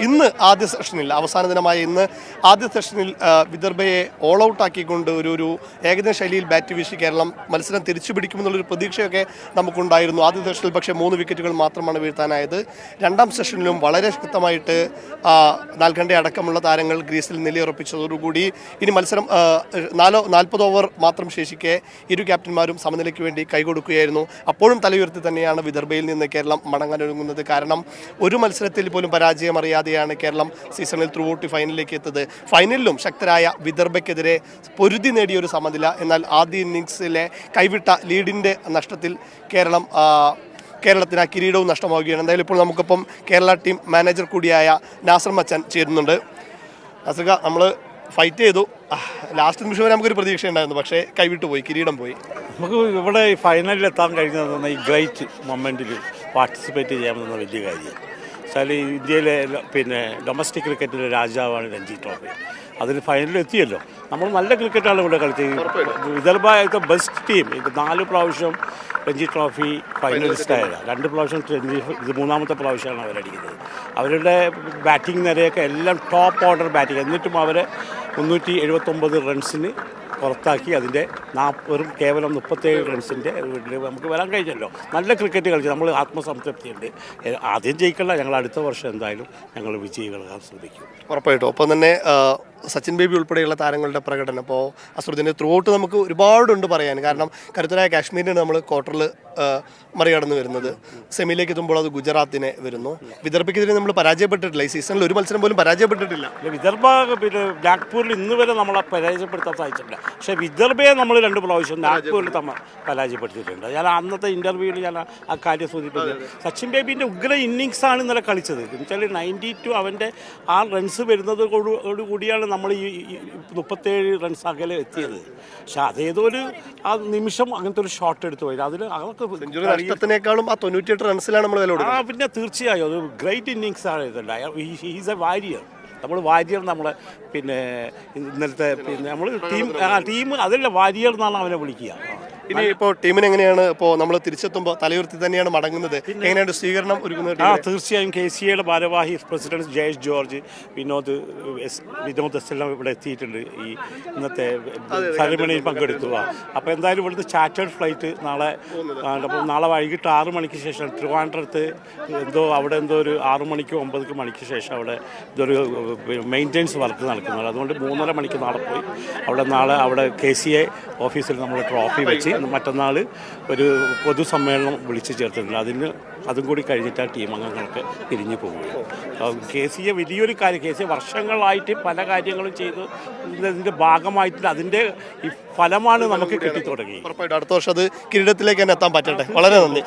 ഇന്ന് ആദ്യ സെഷനിൽ അവസാന ദിനമായ ഇന്ന് ആദ്യ സെഷനിൽ വിദർഭയെ ഓൾ ഔട്ട് ആക്കിക്കൊണ്ട് ഒരു ഒരു ഏകദിന ശൈലിയിൽ ബാറ്റ് വീശി കേരളം മത്സരം തിരിച്ചു പിടിക്കുമെന്നുള്ളൊരു പ്രതീക്ഷയൊക്കെ നമുക്കുണ്ടായിരുന്നു ആദ്യ സെഷനിൽ. പക്ഷേ മൂന്ന് വിക്കറ്റുകൾ മാത്രമാണ് വീഴ്ത്താനായത്. രണ്ടാം സെഷനിലും വളരെ ശക്തമായിട്ട് നാൽഖണ്ഡെ അടക്കമുള്ള താരങ്ങൾ ഗ്രീസിൽ നിലയുറപ്പിച്ചതോടുകൂടി ഇനി മത്സരം നാലോ നാൽപ്പത് ഓവർ മാത്രം ശേഷിക്കെ ഇരു ക്യാപ്റ്റന്മാരും സമനിലയ്ക്ക് വേണ്ടി കൈകൊടുക്കുകയായിരുന്നു. അപ്പോഴും തലയുയർത്തി തന്നെയാണ് വിദർഭയിൽ നിന്ന് കേരളം മടങ്ങാനൊരുങ്ങുന്നത്. കാരണം ഒരു മത്സരത്തിൽ പോലും പരാജയം അറിയാതെയാണ് കേരളം സീസണിൽ ത്രൂ ഔട്ട് ഫൈനലിലേക്ക് എത്തത് ഫൈനലിലും ശക്തരായ വിദർഭയ്ക്കെതിരെ പൊരുതി നേടിയ ഒരു സമനില. എന്നാൽ ആദ്യ ഇന്നിങ്സിലെ കൈവിട്ട ലീഡിന്റെ നഷ്ടത്തിൽ കേരളം കേരളത്തിന് ആ കിരീടവും നഷ്ടമാവുകയാണ്. എന്തായാലും ഇപ്പോൾ നമുക്കിപ്പം കേരള ടീം മാനേജർ കൂടിയായ നാസർ മച്ചൻ ചേരുന്നുണ്ട്. നാസർക നമ്മൾ ഫൈറ്റ് ചെയ്തു. ലാസ്റ്റ് നിമിഷം വരെ നമുക്കൊരു പ്രതീക്ഷ ഉണ്ടായിരുന്നു. പക്ഷേ കൈവിട്ട് പോയി കിരീടം പോയി. നമുക്ക് ഇവിടെ ഫൈനലിൽ എത്താൻ കഴിഞ്ഞതെന്ന് ഈ ഗ്രേറ്റ് മൊമെന്റിൽ പാർട്ടിസിപ്പേറ്റ് ചെയ്യാമെന്ന വലിയ കാര്യം. വെച്ചാൽ ഇന്ത്യയിലെ പിന്നെ ഡൊമസ്റ്റിക് ക്രിക്കറ്റിലെ രാജാവാണ് രഞ്ജി ട്രോഫി. അതിന് ഫൈനലിൽ എത്തിയല്ലോ. നമ്മൾ നല്ല ക്രിക്കറ്റാണ് ഇവിടെ കളിച്ചത്. വിദർഭ ബെസ്റ്റ് ടീം ഇത് നാല് പ്രാവശ്യം രഞ്ജി ട്രോഫി ഫൈനലിസ്റ്റ് ആയതാണ് രണ്ട് പ്രാവശ്യം രഞ്ജി ഇത് മൂന്നാമത്തെ പ്രാവശ്യമാണ് അവരടിക്കുന്നത് അവരുടെ ബാറ്റിംഗ് നിരയൊക്കെ എല്ലാം ടോപ്പ് ഓർഡർ ബാറ്റിംഗ് എന്നിട്ടും അവരെ മുന്നൂറ്റി എഴുപത്തൊമ്പത് റൺസിന് പുറത്താക്കി അതിന്റെ നാൽപ്പതും കേവലം മുപ്പത്തേഴ് റൺസിന്റെ നമുക്ക് വരാൻ കഴിഞ്ഞല്ലോ. നല്ല ക്രിക്കറ്റ് കളിച്ച് നമ്മൾ ആത്മസംതൃപ്തിയുണ്ട്. ആദ്യം ജയിക്കണ്ട. ഞങ്ങൾ അടുത്ത വർഷം എന്തായാലും ഞങ്ങൾ വിജയികളാൻ ശ്രമിക്കും. ഉറപ്പായിട്ടും. ഒപ്പം തന്നെ സച്ചിൻ ബേബി ഉൾപ്പെടെയുള്ള താരങ്ങളുടെ പ്രകടനം. അപ്പോൾ അസുറത്തിന്റെ ത്രൂ ഔട്ട് നമുക്ക് ഒരുപാടുണ്ട് പറയാൻ. കാരണം കരുത്തരായ കാശ്മീരിനാണ് നമ്മൾ ക്വാർട്ടറിൽ മറികടന്ന് വരുന്നത്. സെമിയിലേക്ക് എത്തുമ്പോൾ അത് ഗുജറാത്തിനെ വരുന്നു. വിദർഭയ്ക്കെതിരെ നമ്മൾ പരാജയപ്പെട്ടിട്ടില്ല. ഈ സീസണിൽ ഒരു മത്സരം പോലും പരാജയപ്പെട്ടിട്ടില്ല. വിദർഭ പിന്നെ നാഗ്പൂരിൽ ഇന്ന് വരെ നമ്മളെ പരാജയപ്പെടുത്താൻ സാധിച്ചിട്ടില്ല. പക്ഷേ വിദർഭയെ നമ്മൾ രണ്ട് പ്രാവശ്യം നാഗ്പൂരിൽ തമ്മിൽ പരാജയപ്പെടുത്തിയിട്ടുണ്ട്. ഞാൻ അന്നത്തെ ഇന്റർവ്യൂവിൽ ഞാൻ ആ കാര്യം സൂചിപ്പിച്ചത്. സച്ചിൻ ബേബിന്റെ ഉഗ്ര ഇന്നിങ്സ് ആണ് ഇന്നലെ കളിച്ചത്. എന്നുവെച്ചാൽ നയന്റി ടു അവന്റെ ആ റൺസ് വരുന്നത് കൂടിയാണ് നമ്മൾ ഈ മുപ്പത്തേഴ് റൺസ് അകലെ എത്തിയത്. പക്ഷെ അതേതോ ഒരു ആ നിമിഷം അങ്ങനത്തെ ഒരു ഷോട്ട് എടുത്തു പോയത് അതിൽ നഷ്ടത്തിനേക്കാളും ആ തൊണ്ണൂറ്റിയെട്ട് റൺസിലാണ് നമ്മൾ ആ പിന്നെ തീർച്ചയായും അത് ഗ്രേറ്റ് ഇന്നിങ്സ് ആണ് ഇതുണ്ട് ഹീസ് എ വാരിയർ നമ്മൾ വാരിയർ നമ്മളെ പിന്നെ ഇന്നലത്തെ പിന്നെ നമ്മൾ ടീം ആ ടീം അതല്ല വാരിയർ എന്നാണ് അവനെ വിളിക്കുക. ഇനി ഇപ്പോൾ ടീമിന് എങ്ങനെയാണ് ഇപ്പോൾ നമ്മൾ തിരിച്ചെത്തുമ്പോൾ തലയുർത്തി തന്നെയാണ് മടങ്ങുന്നത്? എങ്ങനെയാണ് സ്വീകരണം ഒരുക്കുന്നത് ആ തീർച്ചയായും കെ സി എയുടെ ഭാരവാഹി president Jayesh George Vinod Vinod S എല്ലാം ഇവിടെ എത്തിയിട്ടുണ്ട് ഈ ഇന്നത്തെ സെറിമണിയിൽ പങ്കെടുത്തു. അപ്പോൾ എന്തായാലും ഇവിടുത്തെ ചാർട്ടേഡ് ഫ്ലൈറ്റ് നാളെ അപ്പോൾ നാളെ വൈകിട്ട് ആറ് മണിക്ക് ശേഷം ട്രിവാൻഡ്രത്ത് എന്തോ അവിടെ എന്തോ ഒരു ആറു മണിക്ക് ഒമ്പത് മണിക്ക് ശേഷം അവിടെ ഇതൊരു മെയിന്റെനൻസ് വർക്ക് നടക്കുന്നുണ്ട്. അതുകൊണ്ട് മൂന്നര മണിക്ക് നാളെ പോയി. അവിടെ നാളെ അവിടെ കെ സി എ ഓഫീസിൽ നമ്മൾ ട്രോഫി വെച്ച് മറ്റന്നാൾ ഒരു പൊതുസമ്മേളനം വിളിച്ചു ചേർത്തിട്ടുണ്ട്. അതിന് അതും കൂടി കഴിഞ്ഞിട്ട് ടീം അംഗങ്ങൾക്ക് പിരിഞ്ഞു പോവുകയാണ്. കെ സി എ വലിയൊരു കാര്യം കെ സി എ വർഷങ്ങളായിട്ട് പല കാര്യങ്ങളും ചെയ്ത്. ഇതിന്റെ ഭാഗമായിട്ട് അതിന്റെ ഈ ഫലമാണ് നമുക്ക് കിട്ടിത്തുടങ്ങി. ഉറപ്പായിട്ടും അടുത്ത വർഷം അത് കിരീടത്തിലേക്ക് തന്നെ എത്താൻ പറ്റട്ടെ. വളരെ നന്ദി.